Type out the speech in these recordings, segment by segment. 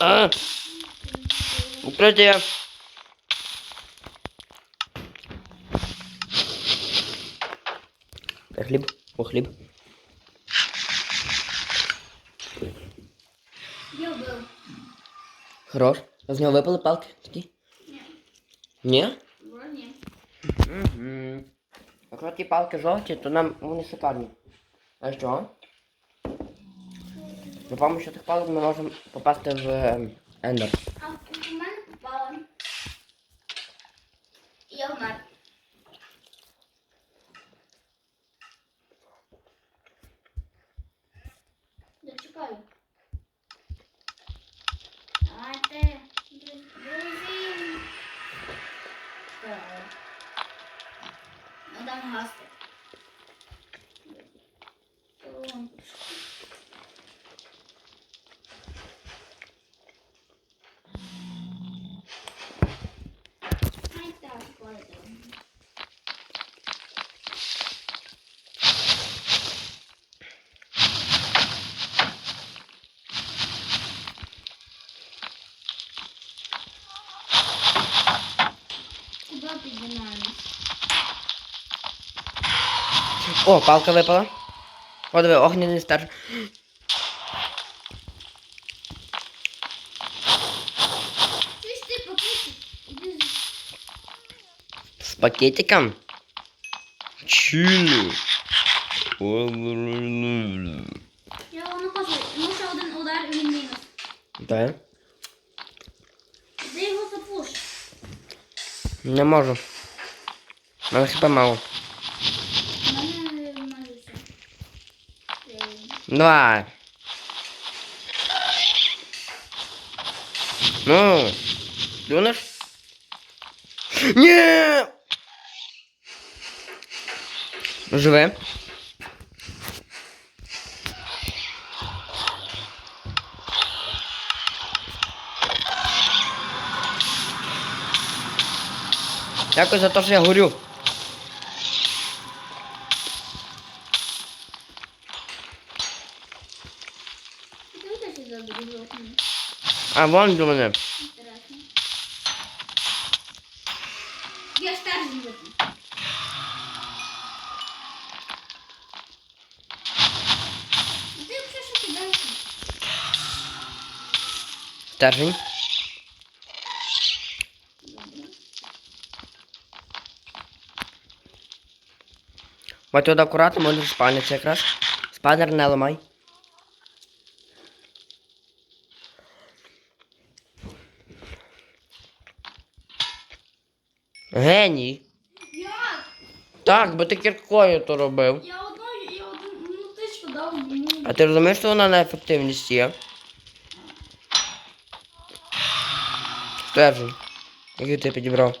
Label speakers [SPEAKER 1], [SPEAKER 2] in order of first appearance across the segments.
[SPEAKER 1] А! Укрытие! Дай е, хлеб,
[SPEAKER 2] о хлеб.
[SPEAKER 1] Хорош. А в него выпали палки
[SPEAKER 2] такие?
[SPEAKER 1] Нет.
[SPEAKER 2] Не? Вроде.
[SPEAKER 1] Угу. Якщо ті палки желтые, то нам вони шикарні. А что? При допомогою тих палок ми можемо попасти в ем, Ендер.
[SPEAKER 2] А у мене попало. І я вмер.
[SPEAKER 1] О, палка випала. О, диви, огняний стар.
[SPEAKER 2] З
[SPEAKER 1] пакетиком. Чили.
[SPEAKER 2] Я воно кажу, йому ще один удар і він мінус.
[SPEAKER 1] Да?
[SPEAKER 2] Де його запуш?
[SPEAKER 1] Не можу. Мене хп мало.
[SPEAKER 2] У мене майже все. Її-
[SPEAKER 1] Давай. Ну, плюнеш? Ні! Живе. Дякую за те, що я горю. А вон до мене.
[SPEAKER 2] Я що кидаєш?
[SPEAKER 1] Стержень. Бать туди акуратно, можеш спальниться якраз. Спальнер не ламай. Геній.
[SPEAKER 2] Як?
[SPEAKER 1] Так, бо ти кіркою то робив.
[SPEAKER 2] Я одну, я одну ну, тичку дав йому.
[SPEAKER 1] А ти розумієш, що вона на ефективність є? Стержень. Який ти підібрав?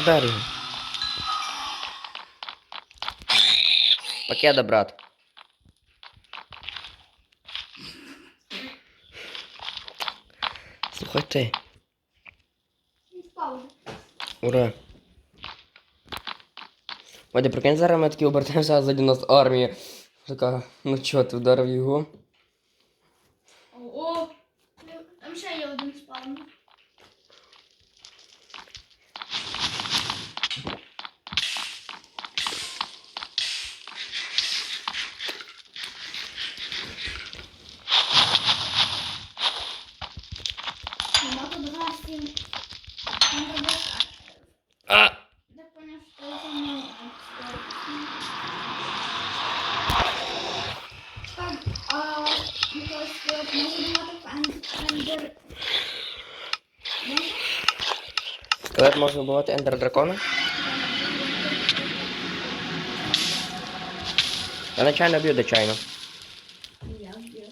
[SPEAKER 1] Я вдарю. Покеда, брат. Слухай ти. Ура. Вадя, прикинь, зараз ми такі обертаємося, а ззаді нас армія. Така, ну чо, ти вдарив його?
[SPEAKER 2] О, там ще є один спавн. Нема тут гастів. Нам треба...
[SPEAKER 1] А!
[SPEAKER 2] Я поняв, що це не Так, а Миколай Скорот може мати ендер.
[SPEAKER 1] Скелет може вбивати ендер дракона? Я нечайно б'ю, дечайно.
[SPEAKER 2] Я вбив.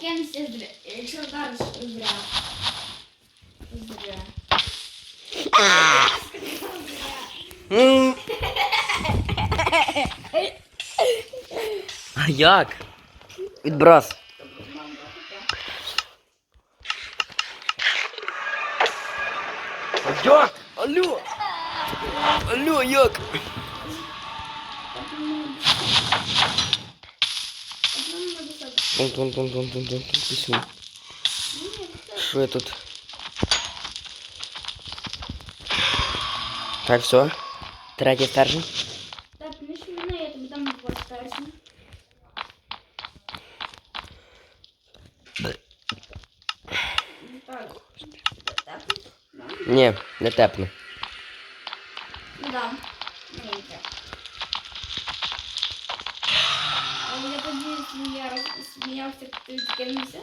[SPEAKER 2] Кемся зря. Якщо зря. Зря.
[SPEAKER 1] М. як? Відброс. Як? Алло! Алло, як? Тун тун тун тун тун тун тун. Що я тут? Так, все. Третій стержень. Ні, не тепно.
[SPEAKER 2] Ну. Мені не треба. Але я тоді сміявся, ти відкинувся.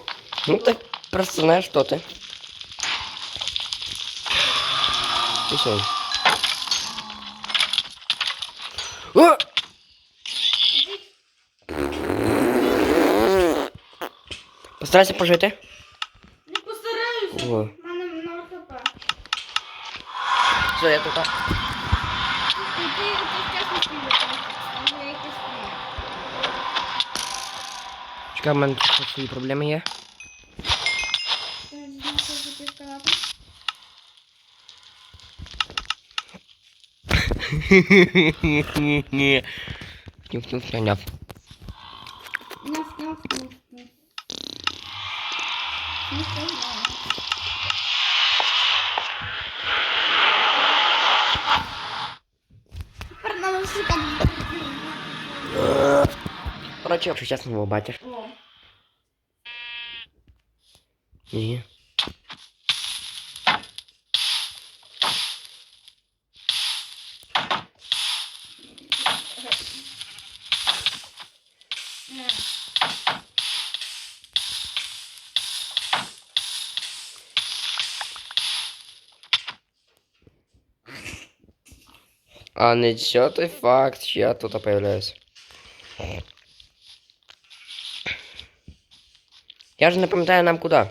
[SPEAKER 1] Ну так просто знаєш, хто ти. Все. О! Постарайся пожити.
[SPEAKER 2] Не постараюся.
[SPEAKER 1] О.
[SPEAKER 2] У мене на хп.
[SPEAKER 1] Все, я тут.
[SPEAKER 2] І ти ти чесно співати. Може я якось не.
[SPEAKER 1] Чекай, в мене тут свої проблеми є.
[SPEAKER 2] Ти не
[SPEAKER 1] Короче, сейчас чесно, его бачиш.
[SPEAKER 2] О,
[SPEAKER 1] Ні. А не той факт, що я тут появляюсь. Я ж не пам'ятаю нам куди.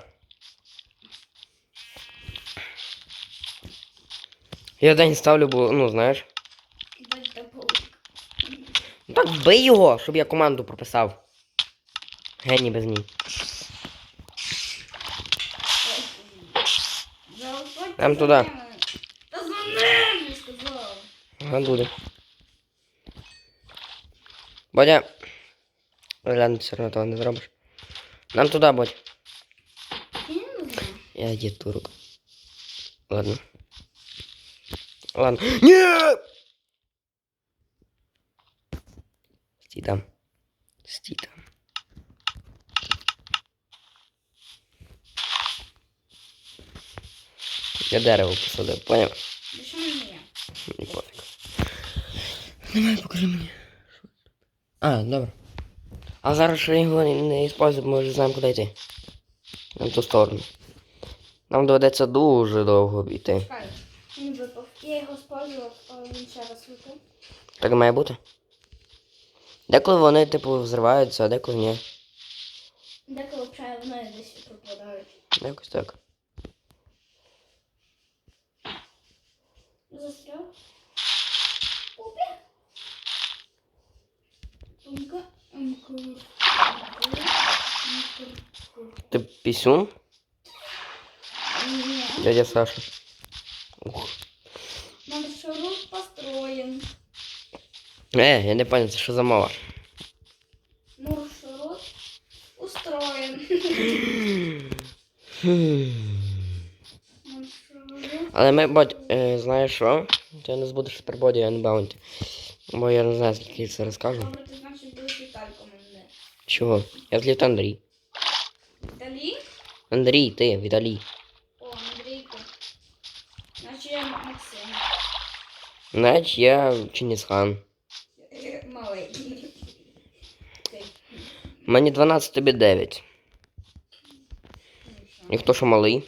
[SPEAKER 1] Я день ставлю, бо, ну, знаєш. Ну так вбий його, щоб я команду прописав. Геній без ній. Прям туди.
[SPEAKER 2] ними. Та за ним, я сказав.
[SPEAKER 1] Ага. Бодя. Ладно, все одно того не зробиш. Нам туди, Бодь.
[SPEAKER 2] Я.
[SPEAKER 1] Я турок. Ладно. Ладно. Ні! Стій там. Стій там. Я дерево посадив, поняв?
[SPEAKER 2] Ну що мені є?
[SPEAKER 1] Мені пофіг. Давай, покажи мені. А, добре. А зараз що його не, не используємо, ми вже знаємо, куди йти. На ту сторону. Нам доведеться дуже довго йти.
[SPEAKER 2] Чекай. Він випав. Я його спалював, але він ще раз випав.
[SPEAKER 1] Так має бути. Деколи вони, типу, взриваються, а деколи ні.
[SPEAKER 2] Деколи взагалі вони десь пропадають.
[SPEAKER 1] Якось так. Ти пісюн,
[SPEAKER 2] Ні.
[SPEAKER 1] дядя Саша. Ух.
[SPEAKER 2] Маршрут построен.
[SPEAKER 1] Е, я не це що за мова.
[SPEAKER 2] Маршрут устроен.
[SPEAKER 1] Але ми, бать, е, знаєш що? Ти не збудеш тепер боді, а не баунті. Бо я не знаю, скільки я це розкажу.
[SPEAKER 2] Добре, ти значить будеш Вітальком мене.
[SPEAKER 1] Чого? Я зліт Андрій.
[SPEAKER 2] Далі?
[SPEAKER 1] Андрій, ти, Віталій.
[SPEAKER 2] О, Андрійко. Значить я Максим.
[SPEAKER 1] Знаєш, я Чингисхан.
[SPEAKER 2] Малий.
[SPEAKER 1] Мені 12, тобі 9. І хто що малий?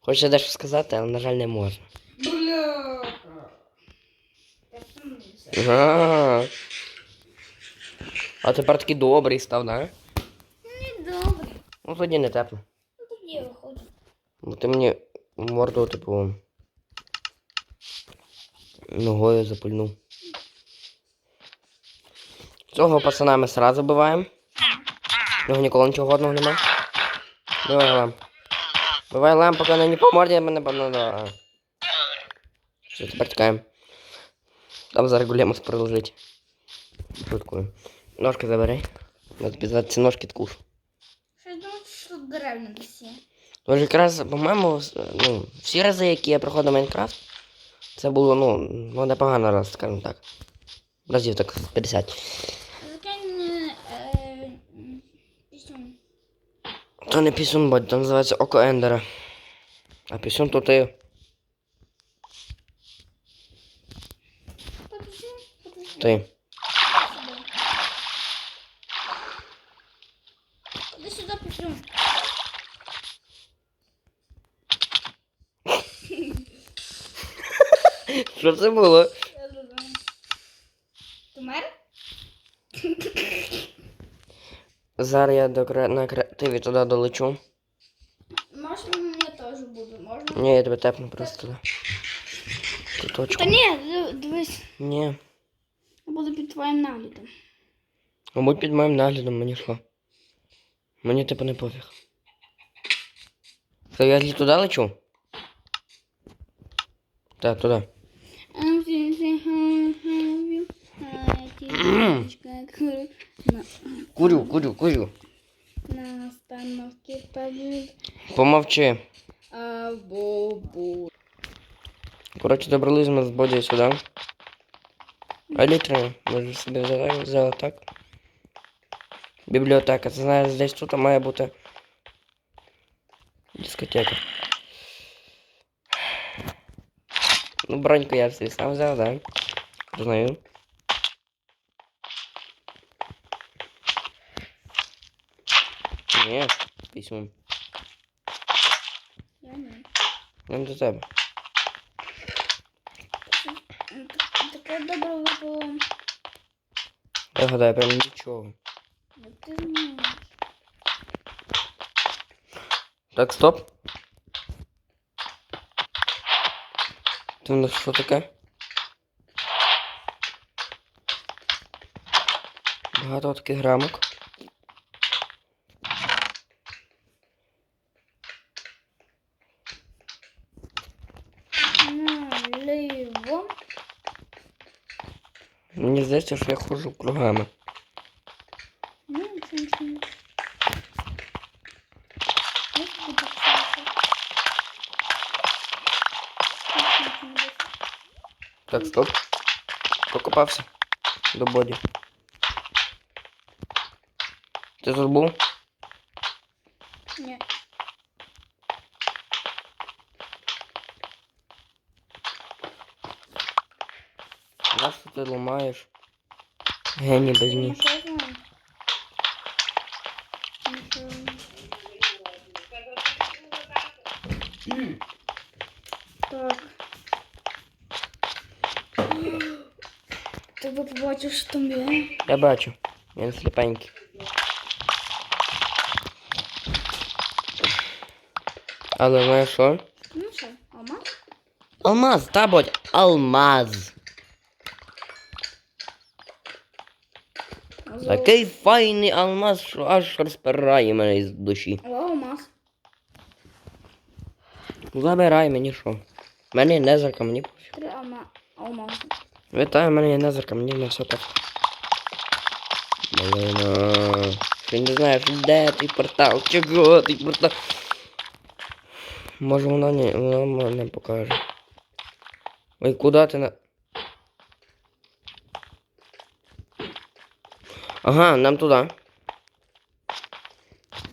[SPEAKER 1] Хочеться дещо сказати, але, на жаль, не можна. А, а тепер такий добрий став, да?
[SPEAKER 2] Не добре.
[SPEAKER 1] Ну тоді не тепло.
[SPEAKER 2] Ну тоді я виходжу.
[SPEAKER 1] Бо ти мені морду, типу. Ногою запульнув. Цього пацана ми сразу биваємо. В нього ніколи нічого годного нема. Бивай лам. Бивай лам, поки не по морді мене понадо. Все, тепер тікаємо. Там зараз гулемос продовжить. Шуткую. Ножки забери. Я тобі за ці ножки ткушу.
[SPEAKER 2] Що я думаю, що деревня десь.
[SPEAKER 1] Тож якраз, по-моєму, ну, всі рази, які я проходив Майнкрафт, це було, ну, ну непогано раз, скажімо так. Разів так 50.
[SPEAKER 2] Закинь е, м, пісню.
[SPEAKER 1] То не пісюн бодь, то називається Око Ендера. А пісюн то ти. Ти.
[SPEAKER 2] Іди сюди пісню.
[SPEAKER 1] Що це було?
[SPEAKER 2] Ти мер?
[SPEAKER 1] Зараз я до кре... на креативі туди долечу.
[SPEAKER 2] Можна мені теж буде, можна?
[SPEAKER 1] Ні, я тебе тепну просто туди. Куточку.
[SPEAKER 2] Та ні, дивись,
[SPEAKER 1] Ні.
[SPEAKER 2] Твоїм наглядом.
[SPEAKER 1] Мабуть, під моїм наглядом мені що. Мені типу не пофіг. Що я туди лечу? Так, туди. Курю, курю, курю.
[SPEAKER 2] На остановке побуд.
[SPEAKER 1] Помовчи.
[SPEAKER 2] А бобу.
[SPEAKER 1] Коротше, добрались ми з Боді сюди. А літри, може собі взяли, взяли так. Бібліотека, це знаєш, десь тут має бути дискотека. Ну, броньку я собі сам взяв, да. Знаю. Ні, письмо.
[SPEAKER 2] Я не.
[SPEAKER 1] Нам до тебе.
[SPEAKER 2] Таке добре випало.
[SPEAKER 1] Я гадаю, прям нічого.
[SPEAKER 2] Ну, Ти знаєш.
[SPEAKER 1] Так, стоп. Ти у нас що таке? Багато таких грамок.
[SPEAKER 2] Наліво.
[SPEAKER 1] Мені здається, що я ходжу кругами.
[SPEAKER 2] Ну, це нічого.
[SPEAKER 1] Так, стоп. Покопався до боді. Ти тут був?
[SPEAKER 2] Ні.
[SPEAKER 1] Нащо ти ламаєш? Геній без
[SPEAKER 2] Ну,
[SPEAKER 1] ніг.
[SPEAKER 2] що я знаю? Нічого. Так. Ти би побачив, що там є.
[SPEAKER 1] Я бачу. Він сліпенький. Але знаєш що?
[SPEAKER 2] Ну що, ама?
[SPEAKER 1] Алмаз, та будь алмаз. Такий файний алмаз, що аж розпирає мене із душі.
[SPEAKER 2] Алмаз.
[SPEAKER 1] Забирай мені що. У мене є незерка, мені пофіг.
[SPEAKER 2] Три алма... алмази.
[SPEAKER 1] Вітаю, у мене є незерка, мені на все так. Блин, ти не знаєш, де той портал? Чого той портал? Може воно не, воно мене покаже. Ой, куди ти на... Ага, нам туди.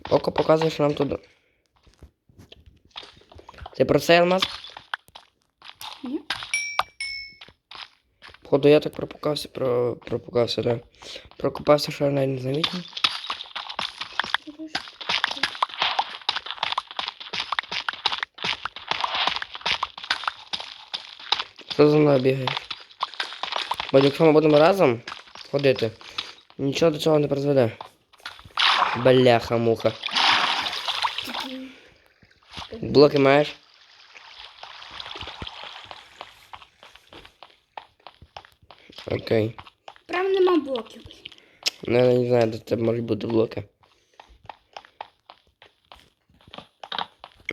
[SPEAKER 1] Око показує, що нам туди. Ти про цей алмаз?
[SPEAKER 2] Ні?
[SPEAKER 1] Походу я так пропукався, про... пропукався, да. Прокопався, що я навіть не замітив. Що за мною бігаєш? Бо якщо ми будемо разом ходити, нічого до цього не призведе. Бляха-муха. Блоки маєш? Окей.
[SPEAKER 2] Прям нема блоків.
[SPEAKER 1] Ну, я не знаю, де це можуть бути блоки.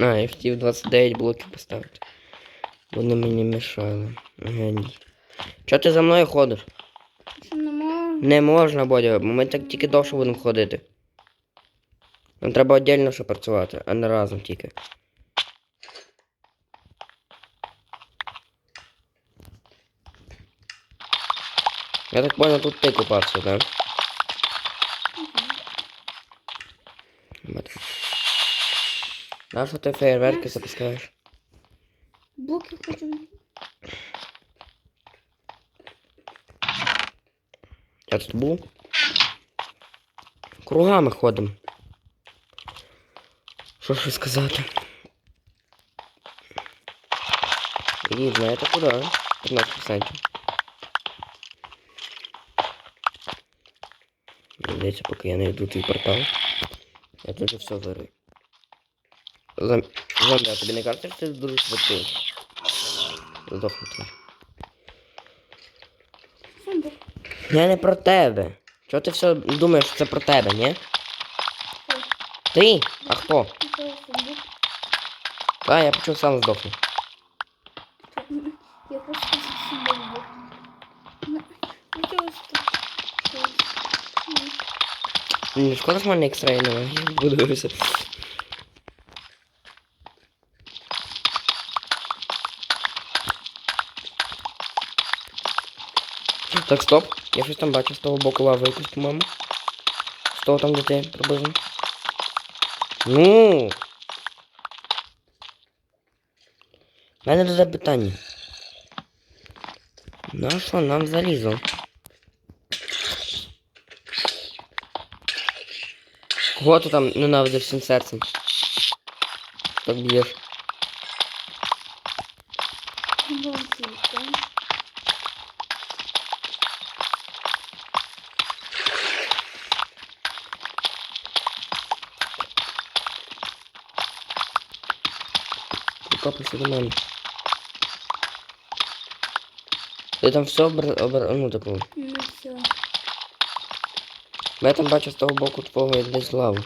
[SPEAKER 1] А, я хотів 29 блоків поставити. Вони мені мішали. Геній. Чого ти за мною ходиш?
[SPEAKER 2] Не
[SPEAKER 1] можна, Бодя, бо ми так тільки довше будемо ходити. Нам треба віддільно ще працювати, а не разом тільки. Я так понял, тут ти купався, так? Да? На що ти фейерверки запускаєш?
[SPEAKER 2] Блоки хочу.
[SPEAKER 1] Я тут був. Кругами ходимо. Що ще сказати? І знаєте куди? 15%. Здається, поки я не йду твій портал. Я тут все. Зам... Зомбі, а тобі не кажеться, що ти дуже швидкий? Здохнути.
[SPEAKER 2] Сундук.
[SPEAKER 1] Я не про тебе. Чого ти все думаєш, що це про тебе, ні? Ти? А хто? А, я почув сам здохну.
[SPEAKER 2] Я просто. Ну,
[SPEAKER 1] Не шкода ж в мене екстрей немає. Я будуюся. Так, стоп. Я щось там бачу з того боку лави якусь, по-моєму. З того там, де ти приблизно. Ну. У мене до запитання. На що нам залізо? Кого ти там ненавидиш всім серцем? Так б'єш. До мене. Ти там все обр... обр... ну типу.
[SPEAKER 2] Ну все.
[SPEAKER 1] Я там бачу з того боку твого десь лаву.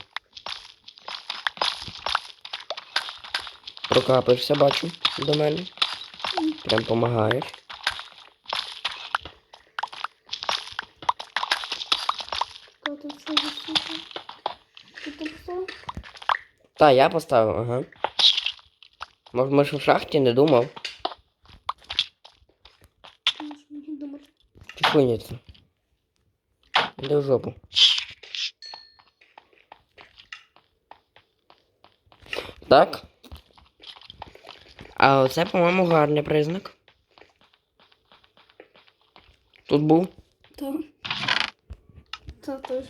[SPEAKER 1] Прокапаєшся, бачу, до мене. Прям помагаєш.
[SPEAKER 2] Все?
[SPEAKER 1] Та, я поставив, ага. Може, ми ж в шахті не думав. Це? Іди в жопу. Так. А оце, по-моєму, гарний признак. Тут був.
[SPEAKER 2] То. То теж.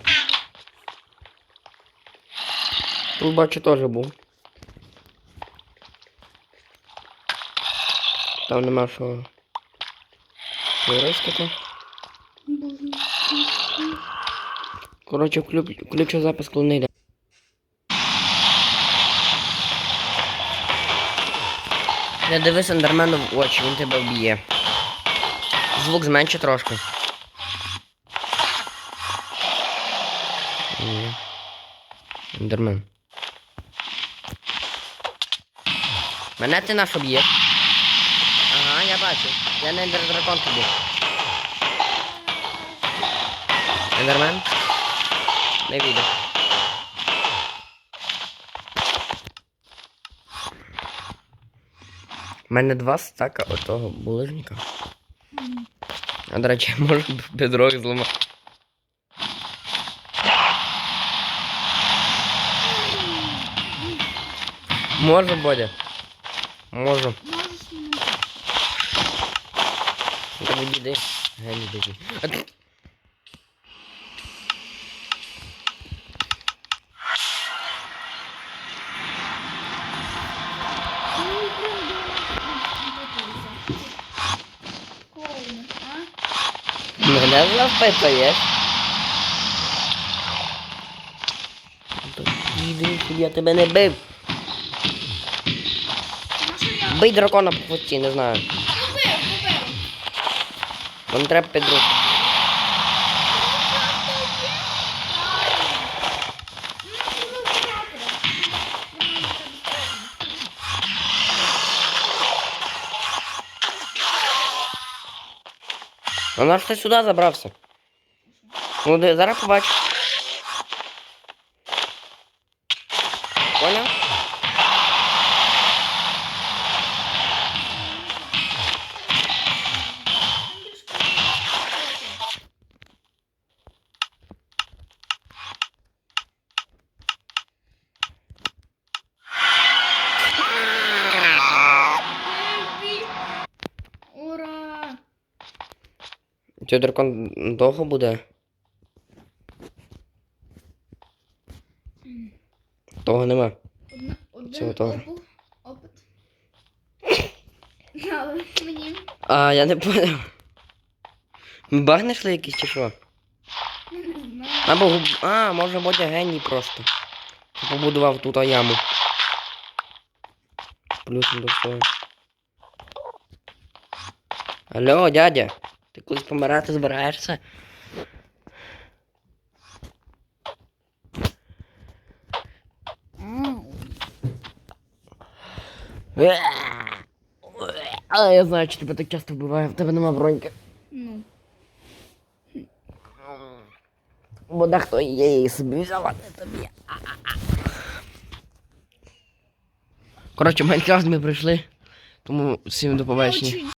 [SPEAKER 1] Тут бачу теж був. Там нема що. Вирискати. Коротше, ключ, ключу запис коли не йде. Не дивись ендермену в очі, він тебе вб'є. Звук зменши трошки. Ні. Ендермен. Мене ти наш об'єкт. Я бачу. Я не дракон тобі. Ендермен? Не відео. У мене два стака отого булижника. А до речі, можу бедро зламати. Можу, Бодя. Можу.
[SPEAKER 2] Можеш мене?
[SPEAKER 1] Та відійди. Гені біжи. А ти-
[SPEAKER 2] Ну, блін, блін. Клоуни.
[SPEAKER 1] Мене запитаєш. Іди, я тебе не бив. Бий дракона по хвості, не знаю. Вам треба підруч. А наш ти сюда забрался. Ну, зараз побачиш.
[SPEAKER 2] Понял?
[SPEAKER 1] Цей дракон довго буде? Того нема.
[SPEAKER 2] Одна, один
[SPEAKER 1] того.
[SPEAKER 2] опу- опит. Мені
[SPEAKER 1] А, я не поняв. Баг знайшли якийсь чи що?
[SPEAKER 2] я не знаю.
[SPEAKER 1] Або губ- А, може Бодя геній просто. Побудував тут яму. Плюсом до всього. Алло, дядя. Ти колись помирати збираєшся? А я знаю, що тебе так часто вбиває, в тебе нема броньки.
[SPEAKER 2] Ну.
[SPEAKER 1] Бо дехто її собі взяв, а не тобі. Коротше, Майнкрафт ми прийшли. Тому всім до побачення.